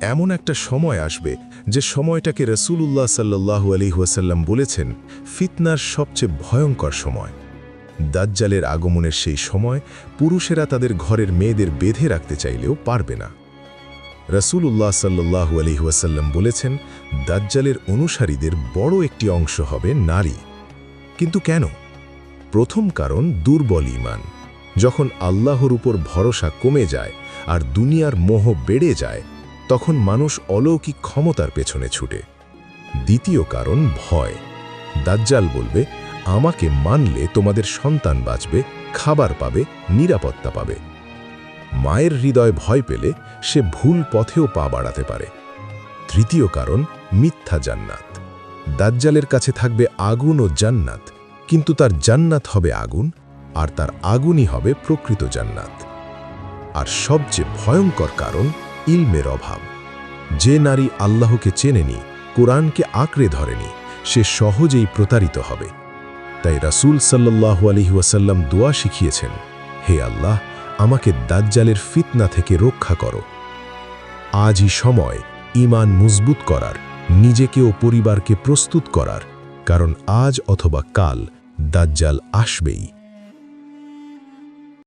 এমন একটা সময় আসবে যে সময়টাকে রসুলুল্লাহ সাল্লাহু আলী ওয়াসাল্লাম বলেছেন, ফিতনার সবচেয়ে ভয়ঙ্কর সময়। দাজ্জালের আগমনের সেই সময় পুরুষেরা তাদের ঘরের মেয়েদের বেঁধে রাখতে চাইলেও পারবে না। রসুলুল্লাহ সাল্লাহু আলী ওয়াসাল্লাম বলেছেন, দাজ্জালের অনুসারীদের বড় একটি অংশ হবে নারী। কিন্তু কেন? প্রথম কারণ দুর্বল ইমান যখন আল্লাহর উপর ভরসা কমে যায় আর দুনিয়ার মোহ বেড়ে যায় তখন মানুষ অলৌকিক ক্ষমতার পেছনে ছুটে। দ্বিতীয় কারণ ভয়। দাজ্জাল বলবে, আমাকে মানলে তোমাদের সন্তান বাঁচবে, খাবার পাবে, নিরাপত্তা পাবে। মায়ের হৃদয় ভয় পেলে সে ভুল পথেও পা বাড়াতে পারে। তৃতীয় কারণ, মিথ্যা জান্নাত। দাজ্জালের কাছে থাকবে আগুন ও জান্নাত, কিন্তু তার জান্নাত হবে আগুন, আর তার আগুনই হবে প্রকৃত জান্নাত। আর সবচেয়ে ভয়ঙ্কর কারণ ইলমের অভাব। যে নারী আল্লাহকে চেনেনি, কোরআনকে আঁকড়ে ধরেনি, সে সহজেই প্রতারিত হবে। তাই রাসূল আলাইহি ওয়াসাল্লাম দোয়া শিখিয়েছেন, হে আল্লাহ, আমাকে দাজ্জালের ফিতনা থেকে রক্ষা করো। আজই সময় ঈমান মজবুত করার, নিজেকে ও পরিবারকে প্রস্তুত করার, কারণ আজ অথবা কাল দাজ্জাল আসবেই।